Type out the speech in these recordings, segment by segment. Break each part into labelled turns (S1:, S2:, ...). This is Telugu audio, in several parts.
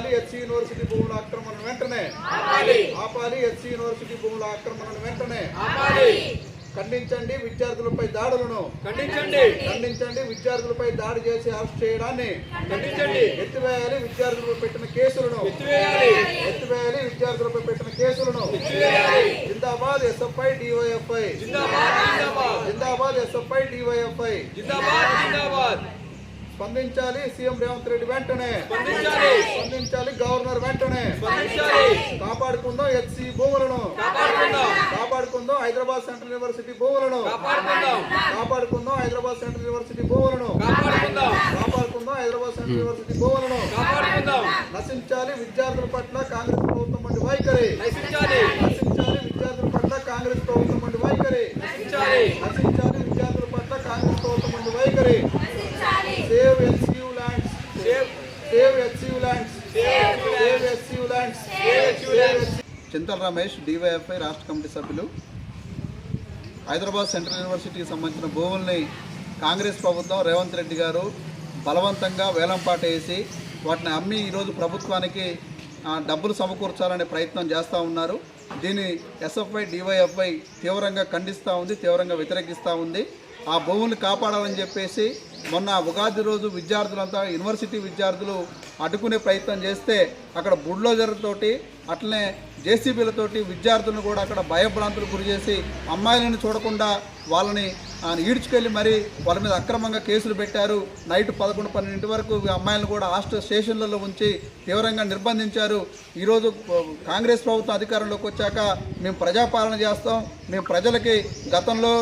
S1: ఆపాలి ఎస్సీ యూనివర్సిటీ భూముల ఆక్రమణ వెంటనే. ఆపాలి. ఎస్సీ యూనివర్సిటీ భూముల ఆక్రమణను వెంటనే. ఖండించండి విద్యార్థులపై దాడులను.
S2: ఖండించండి.
S1: ఖండించండి విద్యార్థులపై దాడి చేసి అరెస్ట్ చేయడాన్ని.
S2: ఖండించండి.
S1: ఎత్తివేయాలి విద్యార్థులపై పెట్టిన కేసులను.
S2: ఎత్తివేయాలి.
S1: ఎత్తివేయాలి విద్యార్థులపై పెట్టిన కేసులను. జిందాబాద్ ఎస్ఎఫ్ఐ డివైఎఫ్ఐ.
S2: జిందాబాద్ జిందాబాద్.
S1: జిందాబాద్ ఎస్ఎఫ్ఐ డివైఎఫ్ఐ.
S2: జిందాబాద్ జిందాబాద్.
S1: స్పందించాలి సీఎం రేవంత్ రెడ్డి వెంటనే
S2: స్పందించాలి
S1: స్పందించాలి గవర్నర్ వెంటనే
S2: స్పందించాలి
S1: కాపాడుకుందాం హెచ్సి భూములను.
S2: కాపాడుకుందాం.
S1: కాపాడుకుందాం హైదరాబాద్ సెంట్రల్ యూనివర్సిటీ భూములను.
S2: కాపాడుకుందాం.
S1: కాపాడుకుందాం హైదరాబాద్ సెంట్రల్ యూనివర్సిటీ భూములను.
S2: కాపాడుకుందాం
S1: హైదరాబాద్ సెంట్రల్ యూనివర్సిటీ భూములను.
S2: కాపాడుకుందాం.
S1: నశించాలి విద్యార్థుల పట్ల కాంగ్రెస్ ప్రభుత్వం వంటి వైఖరి
S2: నశించాలి
S1: నశించాలి విద్యార్థుల పట్ల కాంగ్రెస్ ప్రభుత్వం వంటి వైఖరి
S2: నశించాలి
S1: నశించాలి విద్యార్థుల పట్ల కాంగ్రెస్ ప్రభుత్వం వంటి వైఖరి save SU lands
S2: save
S1: save SU lands
S2: save
S1: save SU lands
S2: lands.
S1: Chintala Ramesh DYFI రాష్ట్ర కమిటీ సభ్యులు. హైదరాబాద్ సెంట్రల్ యూనివర్సిటీకి సంబంధించిన భూముల్ని కాంగ్రెస్ ప్రభుత్వం రేవంత్ రెడ్డి గారు బలవంతంగా వేలంపాట వేసి వాటిని అమ్మి ఈరోజు ప్రభుత్వానికి డబ్బులు సమకూర్చాలనే ప్రయత్నం చేస్తూ ఉన్నారు. దీన్ని ఎస్ఎఫ్ఐ డివైఎఫ్ఐ తీవ్రంగా ఖండిస్తూ ఉంది తీవ్రంగా వ్యతిరేకిస్తూ ఉంది. ఆ భూముల్ని కాపాడాలని చెప్పేసి మొన్న ఉగాది రోజు విద్యార్థులంతా యూనివర్సిటీ విద్యార్థులు అడ్డుకునే ప్రయత్నం చేస్తే అక్కడ బుడ్లోజర్లతోటి అట్లనే జేసీబీలతోటి విద్యార్థులను కూడా అక్కడ భయభ్రాంతులు గురి చేసి అమ్మాయిలను చూడకుండా వాళ్ళని ఆయన ఈడ్చుకెళ్ళి మరి వాళ్ళ మీద అక్రమంగా కేసులు పెట్టారు. నైట్ పదకొండు పన్నెండింటి వరకు అమ్మాయిలను కూడా హాస్టల్ స్టేషన్లలో ఉంచి తీవ్రంగా నిర్బంధించారు. ఈరోజు కాంగ్రెస్ ప్రభుత్వం అధికారంలోకి వచ్చాక మేము ప్రజాపాలన చేస్తాం. మేము ప్రజలకి గతంలో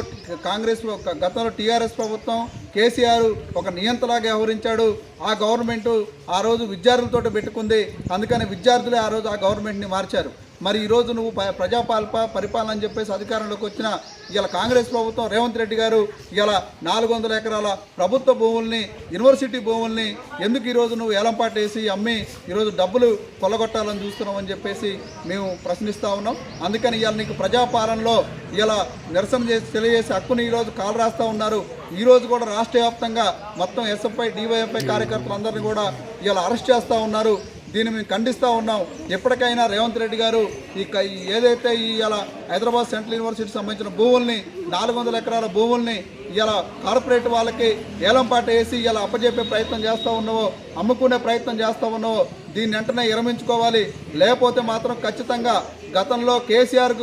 S1: కాంగ్రెస్ గతంలో టీఆర్ఎస్ ప్రభుత్వం కేసీఆర్ ఒక నియంతలాగా వ్యవహరించాడు. ఆ గవర్నమెంట్ ఆ రోజు విద్యార్థులతో పెట్టుకుంది. అందుకని విద్యార్థులే ఆ రోజు ఆ గవర్నమెంట్ని మార్చారు. మరి ఈరోజు నువ్వు ప- ప్రజాపాలప పరిపాలన అని చెప్పేసి అధికారంలోకి వచ్చిన ఇలా కాంగ్రెస్ ప్రభుత్వం రేవంత్ రెడ్డి గారు ఇలా నాలుగు వందల ఎకరాల ప్రభుత్వ భూముల్ని యూనివర్సిటీ భూముల్ని ఎందుకు ఈరోజు నువ్వు ఏలంపాటు వేసి అమ్మి ఈరోజు డబ్బులు కొల్లగొట్టాలని చూస్తున్నావు అని చెప్పేసి మేము ప్రశ్నిస్తూ ఉన్నాం. అందుకని ఇవాళ నీకు ప్రజాపాలనలో ఇలా నిరసన చేసి తెలియజేసి హక్కుని ఈరోజు కాలు రాస్తూ ఉన్నారు. ఈరోజు కూడా రాష్ట్ర వ్యాప్తంగా మొత్తం ఎస్ఎఫ్ఐ డివైఎఫ్ఐ కార్యకర్తలందరినీ కూడా ఇలా అరెస్ట్ చేస్తూ ఉన్నారు. దీన్ని మేము ఖండిస్తూ ఉన్నాం. ఎప్పటికైనా రేవంత్ రెడ్డి గారు ఈ క- ఏదైతే ఈ ఇలా హైదరాబాద్ సెంట్రల్ యూనివర్సిటీకి సంబంధించిన భూముల్ని నాలుగు వందల ఎకరాల భూముల్ని ఇలా కార్పొరేట్ వాళ్ళకి ఏలంపాట వేసి ఇలా అప్పజెప్పే ప్రయత్నం చేస్తూ ఉన్నావో అమ్ముకునే ప్రయత్నం చేస్తూ ఉన్నావో దీన్ని వెంటనే విరమించుకోవాలి. లేకపోతే మాత్రం ఖచ్చితంగా గతంలో కేసీఆర్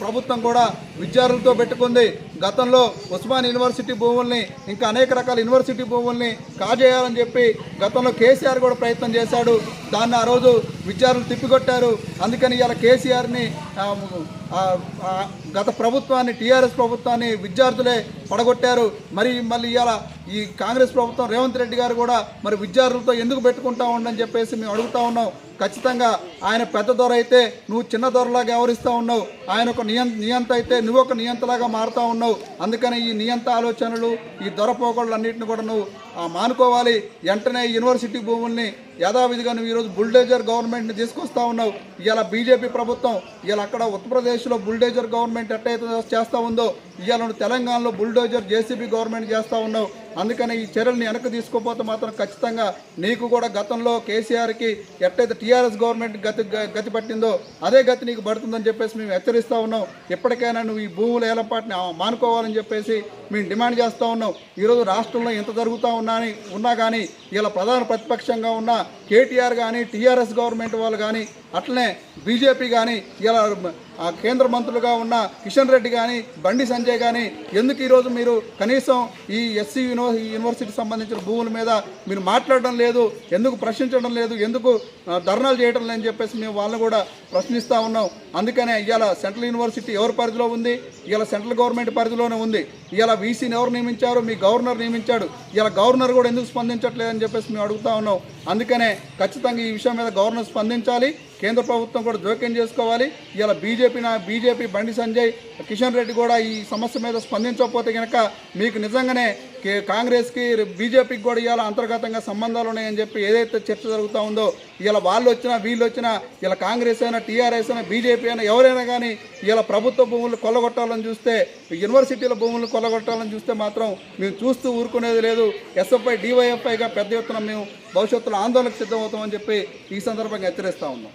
S1: ప్రభుత్వం కూడా విద్యార్థులతో పెట్టుకుంది. గతంలో ఉస్మాన్ యూనివర్సిటీ భూముల్ని ఇంకా అనేక రకాల యూనివర్సిటీ భూముల్ని కాజేయాలని చెప్పి గతంలో కేసీఆర్ కూడా ప్రయత్నం చేశాడు. దాన్ని ఆ రోజు విద్యార్థులు తిప్పికొట్టారు. అందుకని ఇవాళ కేసీఆర్ని గత ప్రభుత్వాన్ని టీఆర్ఎస్ ప్రభుత్వాన్ని విద్యార్థులే పడగొట్టారు. మరి మళ్ళీ ఇవాళ ఈ కాంగ్రెస్ ప్రభుత్వం రేవంత్ రెడ్డి గారు కూడా మరి విద్యార్థులతో ఎందుకు పెట్టుకుంటా ఉండని చెప్పేసి మేము అడుగుతా ఉన్నాం. ఖచ్చితంగా ఆయన పెద్ద దొర అయితే నువ్వు చిన్న దొరలాగా వ్యవహరిస్తూ ఉన్నావు. ఆయన ఒక నియం నియంత అయితే నువ్వు ఒక నియంతలాగా మారుతూ ఉన్నావు. అందుకని ఈ నియంత ఆలోచనలు ఈ దొర అన్నింటిని కూడా నువ్వు ఆ, మానుకోవాలి. వెంటనే యూనివర్సిటీ భూముల్ని యథావిధిగా నువ్వు ఈరోజు బుల్డేజర్ గవర్నమెంట్ని తీసుకొస్తా ఉన్నావు. ఇవాళ బీజేపీ ప్రభుత్వం ఇవాళ అక్కడ ఉత్తరప్రదేశ్లో బుల్డేజర్ గవర్నమెంట్ ఎట్టయితే చేస్తూ ఉందో ఇవాళ నువ్వు తెలంగాణలో బుల్డోజర్ జేసీబీ గవర్నమెంట్ చేస్తూ ఉన్నావు. అందుకని ఈ చర్యల్ని వెనక్కి తీసుకోపోతే మాత్రం ఖచ్చితంగా నీకు కూడా గతంలో కేసీఆర్కి ఎట్టయితే టీఆర్ఎస్ గవర్నమెంట్ గతి గతి పట్టిందో అదే గతి నీకు పడుతుందని చెప్పేసి మేము హెచ్చరిస్తూ ఉన్నాం. ఎప్పటికైనా నువ్వు ఈ భూముల ఏలపాటిని ఆ- మానుకోవాలని చెప్పేసి మేము డిమాండ్ చేస్తూ ఉన్నాం. ఈరోజు రాష్ట్రంలో ఎంత జరుగుతూ ఉన్నా అని ఉన్నా కానీ ఇలా ప్రధాన ప్రతిపక్షంగా ఉన్న కేటీఆర్ కానీ టీఆర్ఎస్ గవర్నమెంట్ వాళ్ళు కానీ అట్లనే బీజేపీ కానీ ఇలా కేంద్ర మంత్రులుగా ఉన్న కిషన్ రెడ్డి కానీ బండి సంజయ్ కానీ ఎందుకు ఈరోజు మీరు కనీసం ఈ ఎస్సీ యూనివర్ యూనివర్సిటీ సంబంధించిన భూముల మీద మీరు మాట్లాడడం లేదు ఎందుకు ప్రశ్నించడం లేదు ఎందుకు ధర్నాలు చేయడం లేదని చెప్పేసి మేము వాళ్ళని కూడా ప్రశ్నిస్తూ ఉన్నాం. అందుకనే ఇవాళ సెంట్రల్ యూనివర్సిటీ ఎవరి పరిధిలో ఉంది? ఇవాళ సెంట్రల్ గవర్నమెంట్ పరిధిలోనే ఉంది. ఇవాళ వీసీని ఎవరు నియమించారు? మీ గవర్నర్ నియమించాడు. ఇలా గవర్నర్ కూడా ఎందుకు స్పందించట్లేదని చెప్పేసి మేము అడుగుతా ఉన్నాం. అందుకనే ఖచ్చితంగా ఈ విషయం మీద గవర్నర్ స్పందించాలి. కేంద్ర ప్రభుత్వం కూడా జోక్యం చేసుకోవాలి. ఇలా బీజేపీ నా బీజేపీ బండి సంజయ్ కిషన్ రెడ్డి కూడా ఈ సమస్య మీద స్పందించకపోతే కనుక మీకు నిజంగానే కే- కాంగ్రెస్కి బీజేపీకి కూడా ఇవాళ అంతర్గతంగా సంబంధాలు ఉన్నాయని చెప్పి ఏదైతే చర్చ జరుగుతూ ఉందో ఇలా వాళ్ళు వచ్చినా వీళ్ళు వచ్చినా ఇలా కాంగ్రెస్ అయినా టీఆర్ఎస్ అయినా బీజేపీ అయినా ఎవరైనా కానీ ఇలా ప్రభుత్వ భూములు కొల్లగొట్టాలని చూస్తే యూనివర్సిటీల భూములు కొల్లగొట్టాలని చూస్తే మాత్రం మేము చూస్తూ ఊరుకునేది లేదు. ఎస్ఎఫ్ఐ డివైఎఫ్ఐగా పెద్ద ఎత్తున మేము భవిష్యత్తులో ఆందోళనకు సిద్ధమవుతామని చెప్పి ఈ సందర్భంగా హెచ్చరిస్తూ ఉన్నాం.